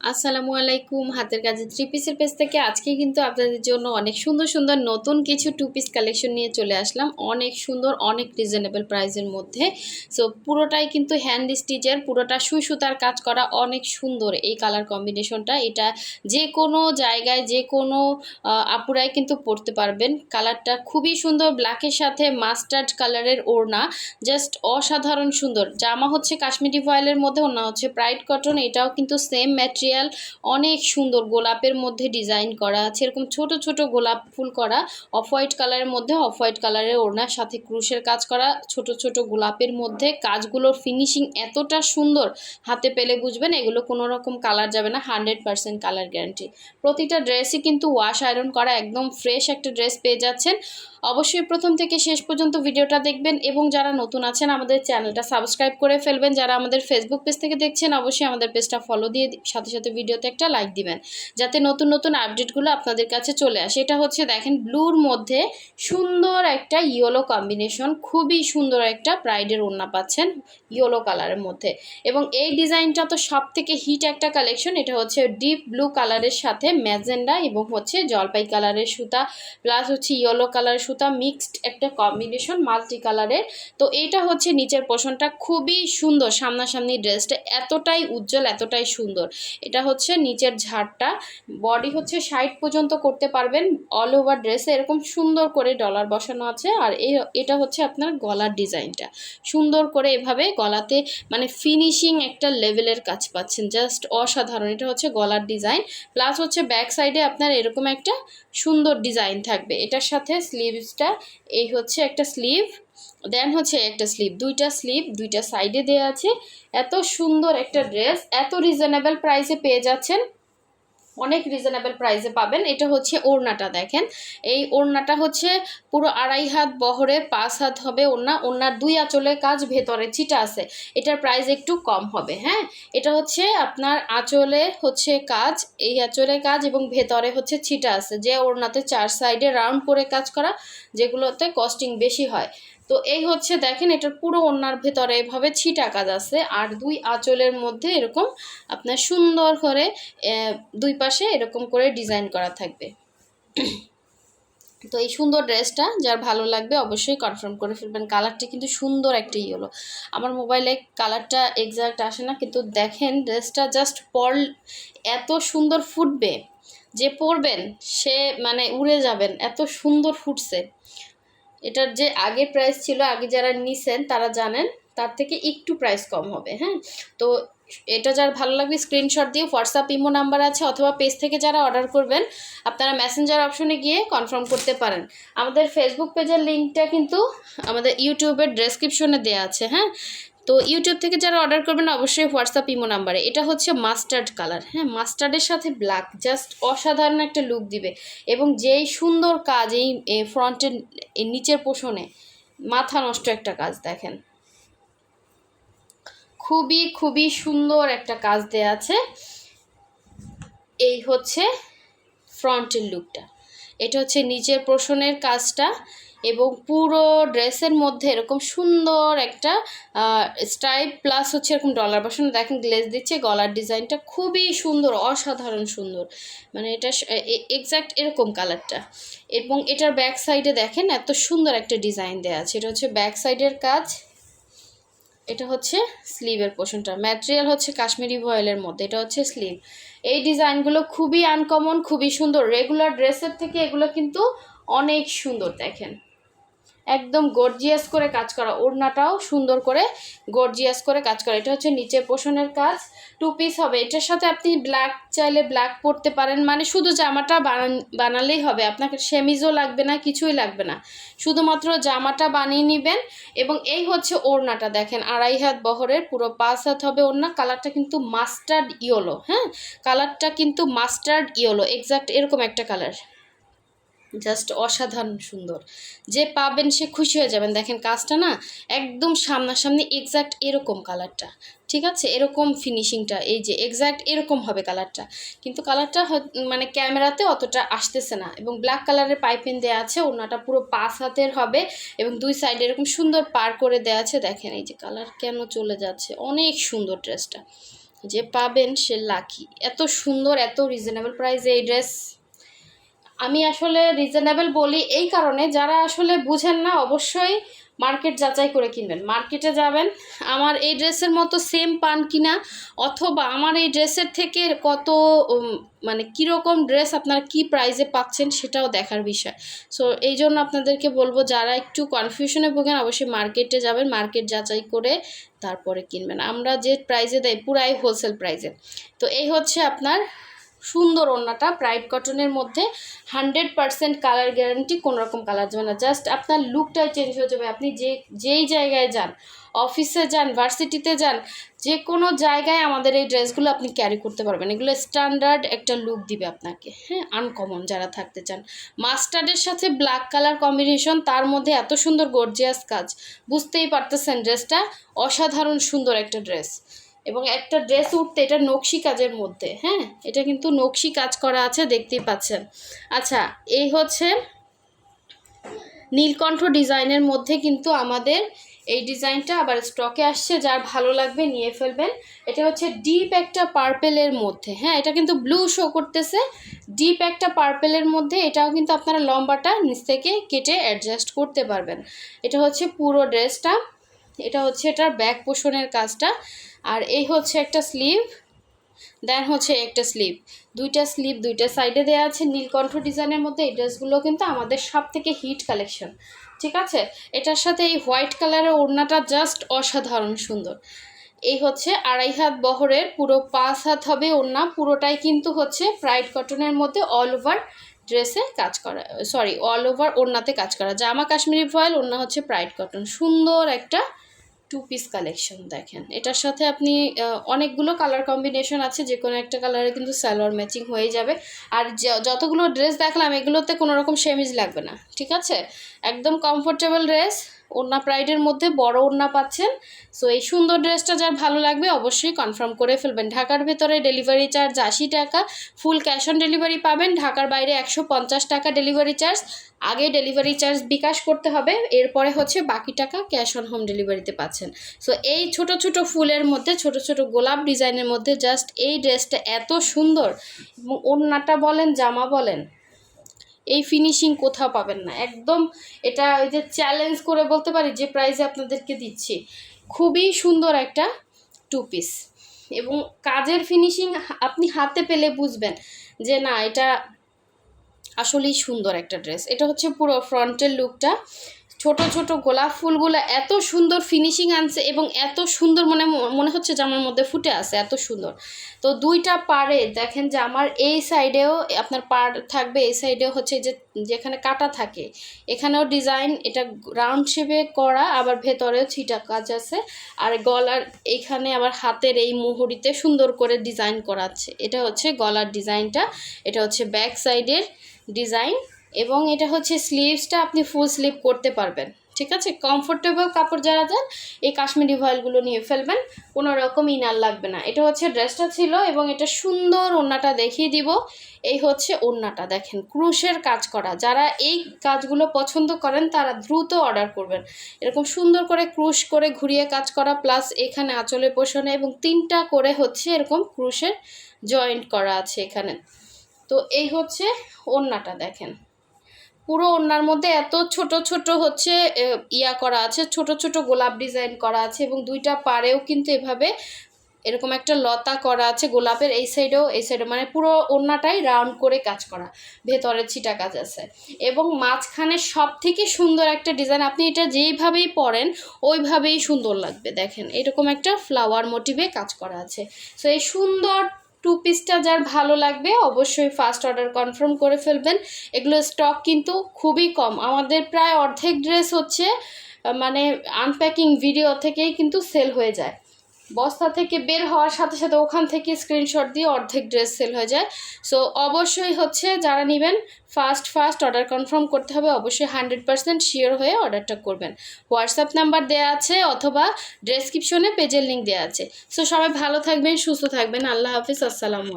আসসালামু আলাইকুম। হাতের কাজে থ্রি পিসের পেজ থেকে আজকে কিন্তু আপনাদের জন্য অনেক সুন্দর সুন্দর নতুন কিছু টু পিস কালেকশন নিয়ে চলে আসলাম। অনেক সুন্দর অনেক রিজনেবল প্রাইসের মধ্যে। সো পুরোটাই কিন্তু হ্যান্ড স্টিচের পুরোটা সুই সুতার কাজ করা অনেক সুন্দর এই কালার কম্বিনেশনটা এটা যে কোনো জায়গায় যে কোনো আহ, আপুরাই কিন্তু পরতে পারবেন। কালারটা খুবই সুন্দর ব্ল্যাকের সাথে মাস্টার্ড কালারের ওড়না। জাস্ট অসাধারণ সুন্দর। জামা হচ্ছে কাশ্মীরি ভয়েলের মধ্যে ওড়না হচ্ছে প্রাইড কটন এটাও কিন্তু সেম ম্যাটেরিয়াল অনেক সুন্দর গোলাপের মধ্যে ডিজাইন করা আছে। এরকম ছোট ছোট গোলাপ ফুল করা, অফ হোয়াইট কালারের মধ্যে অফ হোয়াইট কালারের ওড়নার সাথে ক্রুশের কাজ করা, ছোট ছোট গোলাপের মধ্যে। কাজগুলোর ফিনিশিং এতটা সুন্দর, হাতে পেলে বুঝবেন, এগুলো কোনো রকম কালার যাবে না হান্ড্রেড পার্সেন্ট কালার গ্যারান্টি প্রতিটা ড্রেসই কিন্তু ওয়াশ আয়রন করা, একদম ফ্রেশ একটা ড্রেস পেয়ে যাচ্ছেন। অবশ্যই প্রথম থেকে শেষ পর্যন্ত ভিডিওটা দেখবেন এবং যারা নতুন আছেন, আমাদের চ্যানেলটা সাবস্ক্রাইব করে ফেলবেন। যারা আমাদের ফেসবুক পেজ থেকে দেখছেন, অবশ্যই আমাদের পেজটা ফলো দিয়ে সাথে সাথে ভিডিওতে একটা লাইক দিবেন। যাতে নতুন নতুন আপডেটগুলো আপনাদের কাছে চলে আসে। এটা হচ্ছে দেখেন ব্লুর মধ্যে সুন্দর একটা ইয়েলো কম্বিনেশন খুবই সুন্দর একটা প্রাইডের ওড়না পাচ্ছেন ইয়েলো কালারের মধ্যে। এবং এই ডিজাইনটা তো সব থেকে হিট একটা কালেকশন এটা হচ্ছে ডিপ ব্লু কালারের সাথে ম্যাজেন্ডা এবং হচ্ছে জলপাই কালারের সুতা প্লাস হচ্ছে ইয়েলো কালারের সুতা মিক্সড একটা কম্বিনেশন মাল্টি কালারের তো এটা হচ্ছে নিচের পোষণটা খুবই সুন্দর সামনাসামনি ড্রেসটা এতটাই উজ্জ্বল, এতটাই সুন্দর। এটা হচ্ছে নিচের ঝাড়টা। বডি হচ্ছে সাইড পর্যন্ত করতে পারবেন। অল ওভার ড্রেসে এরকম সুন্দর করে ডলার বসানো আছে। আর এটা হচ্ছে আপনার গলার ডিজাইনটা। সুন্দর করে এভাবে গলাতে মানে ফিনিশিং একটা লেভেলের কাজ পাচ্ছেন। জাস্ট অসাধারণ। এটা হচ্ছে গলার ডিজাইন। প্লাস হচ্ছে ব্যাক সাইডে আপনার এরকম একটা সুন্দর ডিজাইন থাকবে। এটার সাথে স্লিভসটা এই হচ্ছে একটা স্লিভ দেন হচ্ছে একটা স্লিভ দুইটা স্লিভ দুইটা সাইডে দেওয়া আছে। এত সুন্দর একটা ড্রেস এত রিজনেবল প্রাইসে পেয়ে যাচ্ছেন। অনেক রিজনেবল প্রাইসে পাবেন। এটা হচ্ছে ওড়নাটা দেখেন। এই ওড়নাটা হচ্ছে পুরো আড়াই হাত বহরের পাঁচ হাত হবে ওড়না। ওড়নার দুই আঁচলের কাজ ভেতরে ছিটা আছে। এটার প্রাইস একটু কম হবে হ্যাঁ? এটা হচ্ছে আপনার আঁচলে হচ্ছে কাজ, এই আঁচলের কাজ এবং ভেতরে হচ্ছে ছিটা আছে। যে ওড়নাতে চার সাইডে রাউন্ড করে কাজ করা, যেগুলোতে কস্টিং বেশি হয়। তো এই হচ্ছে দেখেন, এটার পুরো ওনার ভেতরে এভাবে ছিটা কাজ আছে আর দুই আঁচলের মধ্যে এরকম আপনার সুন্দর করে দুই পাশে এরকম করে ডিজাইন করা থাকবে। তো এই সুন্দর ড্রেসটা যার ভালো লাগবে অবশ্যই কনফার্ম করে ফেলবেন। কালারটা কিন্তু সুন্দর একটা ইয়েলো। আমার মোবাইলে কালারটা এক্সাক্ট আসে না, কিন্তু দেখেন ড্রেসটা জাস্ট পর এত সুন্দর ফুটবে, যে পরবেন সে মানে উড়ে যাবেন, এত সুন্দর ফুটছে। এটার যে আগে প্রাইস ছিল, আগে যারা নিছেন, তারা জানেন, তার থেকে একটু প্রাইস কম হবে হ্যাঁ? তো এটা যার ভালো লাগবে স্ক্রিনশট দিয়ে হোয়াটসঅ্যাপ ইমো নাম্বার আছে, অথবা পেজ থেকে যারা অর্ডার করবেন, আপনারা মেসেঞ্জার অপশনে গিয়ে কনফার্ম করতে পারেন। আমাদের ফেসবুক পেজের লিঙ্কটা কিন্তু আমাদের ইউটিউবের ডেসক্রিপশনে দেওয়া আছে হ্যাঁ? তো ইউটিউব থেকে যারা অর্ডার করবেন, অবশ্যই হোয়াটসঅ্যাপ ইমো নাম্বারে এটা হচ্ছে মাস্টার্ড কালার হ্যাঁ? মাস্টার্ডের সাথে ব্ল্যাক জাস্ট অসাধারণ একটা লুক দিবে। এবং যেই সুন্দর কাজ, এই ফ্রন্টের নিচের পোষণে, মাথা নষ্ট একটা কাজ দেখেন। খুবই খুবই সুন্দর একটা কাজ দেয়া আছে। এই হচ্ছে ফ্রন্টের লুকটা এটা হচ্ছে নিচের পোষণের কাজটা। এবং পুরো ড্রেসের মধ্যে এরকম সুন্দর একটা স্টাইপ প্লাস হচ্ছে এরকম ডলার বসানো দেখেন গ্লেজ দিচ্ছে, গলার ডিজাইনটা খুবই সুন্দর, অসাধারণ সুন্দর। মানে এটা এক্স্যাক্ট এরকম কালারটা এবং এটার ব্যাক সাইডে দেখেন এত সুন্দর একটা ডিজাইন দেওয়া আছে। এটা হচ্ছে ব্যাক সাইডের কাজ। এটা হচ্ছে স্লিভের পোর্শনটা ম্যাটেরিয়াল হচ্ছে কাশ্মীরি ভয়েলের মধ্যে, এটা হচ্ছে স্লিভ এই ডিজাইনগুলো খুবই আনকমন খুবই সুন্দর। রেগুলার ড্রেসের থেকে এগুলো কিন্তু অনেক সুন্দর দেখেন। একদম গর্জিয়াস করে কাজ করা। ওড়নাটাও সুন্দর করে গর্জিয়াস করে কাজ করা। এটা হচ্ছে নিচে পোষণের কাজ। টু পিস হবে। এটার সাথে আপনি ব্ল্যাক চাইলে ব্ল্যাক পরতে পারেন। মানে শুধু জামাটা বানালেই হবে। আপনাকে সেমিজও লাগবে না, কিছুই লাগবে না। শুধুমাত্র জামাটা বানিয়ে নেবেন এবং এই হচ্ছে ওড়নাটা দেখেন। আড়াই হাত বহরের, পুরো পাঁচ হাত হবে ওড়না। কালারটা কিন্তু মাস্টার্ড ইয়েলো হ্যাঁ? কালারটা কিন্তু মাস্টার্ড ইয়েলো এক্সাক্ট এরকম একটা কালার জাস্ট অসাধারণ সুন্দর। যে পাবেন সে খুশি হয়ে যাবেন। দেখেন কাজটা না একদম সামনাসামনি এক্স্যাক্ট এরকম কালারটা ঠিক আছে? এরকম ফিনিশিংটা এই যে এক্স্যাক্ট এরকম হবে কালারটা কিন্তু কালারটা মানে ক্যামেরাতে অতটা আসতেছে না। এবং ব্ল্যাক কালারের পাইপিং দেওয়া আছে ওনাটা পুরো পাঁচ হাতের হবে এবং দুই সাইডে এরকম সুন্দর পার করে দেওয়া আছে। দেখেন এই যে কালার কেন চলে যাচ্ছে? অনেক সুন্দর ড্রেসটা যে পাবেন সে লাকি এত সুন্দর, এত রিজনেবল প্রাইসে এই ড্রেস আমি আসলে রিজনেবল বলি এই কারণে, যারা আসলে বুঝেন না, অবশ্যই মার্কেট যাচাই করে কিনবেন। মার্কেটে যাবেন, আমার এই ড্রেসের মতো সেম পান কিনা, অথবা আমার এই ড্রেসের থেকে কত মানে কীরকম ড্রেস আপনারা কি প্রাইজে পাচ্ছেন সেটাও দেখার বিষয়। সো এই জন্য আপনাদেরকে বলব, যারা একটু কনফিউশনে ভোগেন, অবশ্যই মার্কেটে যাবেন মার্কেট যাচাই করে তারপরে কিনবেন। আমরা যে প্রাইজে দেয় পুরাই হোলসেল প্রাইজে তো এই হচ্ছে আপনার সুন্দর ওড়নাটা প্রাইড কটনের মধ্যে। হান্ড্রেড পারসেন্ট কালার গ্যারান্টি কোনোরকম কালার যাবে না। জাস্ট আপনার লুকটাই চেঞ্জ হয়ে যাবে। আপনি যে, যেই জায়গায় যান অফিসে যান ভার্সিটিতে যান যে কোনো জায়গায় আমাদের এই ড্রেসগুলো আপনি ক্যারি করতে পারবেন। এগুলো স্ট্যান্ডার্ড একটা লুক দিবে আপনাকে। হ্যাঁ আনকমন যারা থাকতে চান। মাস্টার্ডের সাথে ব্ল্যাক কালার কম্বিনেশন তার মধ্যে এত সুন্দর গর্জিয়াস কাজ। বুঝতেই পারতেছেন ড্রেসটা অসাধারণ সুন্দর একটা ড্রেস এবং একটা ড্রেস উঠতে, এটা নকশি কাজের মধ্যে হ্যাঁ? এটা কিন্তু নকশি কাজ করা আছে, দেখতেই পাচ্ছেন। আচ্ছা এই হচ্ছে নীলকণ্ঠ ডিজাইনের মধ্যে কিন্তু আমাদের এই ডিজাইনটা আবার স্টকে আসছে, যার ভালো লাগবে নিয়ে ফেলবেন। এটা হচ্ছে ডিপ একটা পার্পেলের মধ্যে হ্যাঁ? এটা কিন্তু ব্লু শো করতেছে। ডিপ একটা পার্পেলের মধ্যে, এটাও কিন্তু আপনারা লম্বাটা নিচ থেকে কেটে অ্যাডজাস্ট করতে পারবেন। এটা হচ্ছে পুরো ড্রেসটা এটা হচ্ছে এটার ব্যাক পোষণের কাজটা। আর এই হচ্ছে একটা স্লিভ দেন হচ্ছে একটা স্লিভ দুইটা স্লিভ দুইটা সাইডে দেওয়া আছে। নীলকণ্ঠ ডিজাইনের মধ্যে এই ড্রেসগুলো কিন্তু আমাদের সব থেকে হিট কালেকশন ঠিক আছে? এটার সাথে এই হোয়াইট কালারের ওড়নাটা জাস্ট অসাধারণ সুন্দর। এই হচ্ছে আড়াই হাত বহরের, পুরো পাঁচ হাত হবে ওড়না। পুরোটাই কিন্তু হচ্ছে ফ্রাইড কটনের মধ্যে অল ওভার ড্রেসে কাজ করা সরি অল ওভার ওড়নাতে কাজ করা। জামা কাশ্মীরি ফয়েল ওড়না হচ্ছে প্রাইড কটন সুন্দর একটা টু পিস কালেকশন দেখেন। এটার সাথে আপনি অনেকগুলো কালার কম্বিনেশন আছে, যে কোনো একটা কালারে কিন্তু সালোয়ার ম্যাচিং হয়ে যাবে। আর যতগুলো ড্রেস দেখলাম, এগুলোতে কোনো রকম সেমিজ লাগবে না, ঠিক আছে? একদম কমফোর্টেবল ড্রেস ওড়না প্রাইডের মধ্যে বড় ওড়না পাচ্ছেন। সো এই সুন্দর ড্রেসটা যার ভালো লাগবে অবশ্যই কনফার্ম করে ফেলবেন। ঢাকার ভেতরে ডেলিভারি চার্জ আশি টাকা ফুল ক্যাশ অন ডেলিভারি পাবেন। ঢাকার বাইরে একশো পঞ্চাশ টাকা ডেলিভারি চার্জ আগে ডেলিভারি চার্জ বিকাশ করতে হবে, এরপরে হচ্ছে বাকি টাকা ক্যাশ অন হোম ডেলিভারিতে পাচ্ছেন। সো এই ছোট ছোট ফুলের মধ্যে, ছোট ছোট গোলাপ ডিজাইনের মধ্যে জাস্ট এই ড্রেসটা এত সুন্দর। এবং ওড়নাটা বলেন, জামা বলেন এই ফিনিশিং কোথাও পাবেন না। একদম এটা ওই যে চ্যালেঞ্জ করে বলতে পারি যে প্রাইসে আপনাদেরকে দিচ্ছি। খুবই সুন্দর একটা টু পিস এবং কাজের ফিনিশিং আপনি হাতে পেলে বুঝবেন যে না, এটা আসলেই সুন্দর একটা ড্রেস এটা হচ্ছে পুরো ফ্রন্টের লুকটা ছোট ছোট গোলাপ ফুলগুলো এত সুন্দর ফিনিশিং আনছে এবং এত সুন্দর মনে মনে হচ্ছে জামার মধ্যে ফুটে আছে, এত সুন্দর। তো দুইটা পাড়ে দেখেন যে আমার এই সাইডেও আপনার পাড় থাকবে, এই সাইডেও হচ্ছে যে যেখানে কাটা থাকে। এখানেও ডিজাইন এটা রাউন্ড শেপে করা, আবার ভেতরেও ছিটা কাজ আছে। আর গলার, এইখানে আবার হাতের এই মুহুরিতে সুন্দর করে ডিজাইন করা আছে এটা হচ্ছে গলার ডিজাইনটা এটা হচ্ছে ব্যাক সাইডের ডিজাইন এবং এটা হচ্ছে স্লিভসটা আপনি ফুল স্লিভ করতে পারবেন, ঠিক আছে? কমফোর্টেবল কাপড় যারা দেন, এই কাশ্মীরি ভয়েলগুলো নিয়ে ফেলবেন, কোনো রকম ইনার লাগবে না। এটা হচ্ছে ড্রেসটা ছিল এবং এটা সুন্দর ওড়নাটা দেখিয়ে দিব। এই হচ্ছে ওড়নাটা, দেখেন, ক্রুশের কাজ করা। যারা এই কাজগুলো পছন্দ করেন, তারা দ্রুত অর্ডার করবেন। এরকম সুন্দর করে ক্রুশ করে ঘুরিয়ে কাজ করা প্লাস এখানে আঁচলে পোষণে এবং তিনটা করে হচ্ছে এরকম ক্রুশের জয়েন্ট করা আছে এখানে। তো এই হচ্ছে ওড়নাটা, দেখেন। পুরো ওড়নার মধ্যে এত ছোট ছোট হচ্ছে ইয়া করা আছে, ছোট ছোট গোলাপ ডিজাইন করা আছে এবং দুইটা পাড়েও কিন্তু এভাবে এরকম একটা লতা করা আছে গোলাপের এই সাইডেও, এই সাইডে মানে পুরো ওড়নাটাই রাউন্ড করে কাজ করা ভেতরে ছিটা কাজ আছে। এবং মাঝখানে সব থেকে সুন্দর একটা ডিজাইন, আপনি এটা যেইভাবেই পরেন, ওইভাবেই সুন্দর লাগবে, দেখেন। এরকম একটা ফ্লাওয়ার মোটিভে কাজ করা আছে। সো এই সুন্দর টু পিসটা যার ভালো লাগবে, অবশ্যই ফার্স্ট অর্ডার কনফার্ম করে ফেলবেন। এগুলো স্টক কিন্তু খুবই কম। আমাদের প্রায় অর্ধেক ড্রেস হচ্ছে মানে আনপ্যাকিং ভিডিও থেকেই কিন্তু সেল হয়ে যায়। বস্তা থেকে বের হওয়ার সাথে সাথে ওখান থেকে স্ক্রিনশট দিয়ে অর্ধেক ড্রেস সেল হয়ে যায়। সো অবশ্যই হচ্ছে যারা নেবেন ফার্স্ট ফার্স্ট অর্ডার কনফার্ম করতে হবে। অবশ্যই হান্ড্রেড পার্সেন্ট শিওর হয়ে অর্ডারটা করবেন। হোয়াটসঅ্যাপ নাম্বার দেওয়া আছে অথবা ডেসক্রিপশনে পেজের লিঙ্ক দেওয়া আছে। সো সবাই ভালো থাকবেন, সুস্থ থাকবেন। আল্লাহ হাফিজ। আসসালামু আলাইকুম।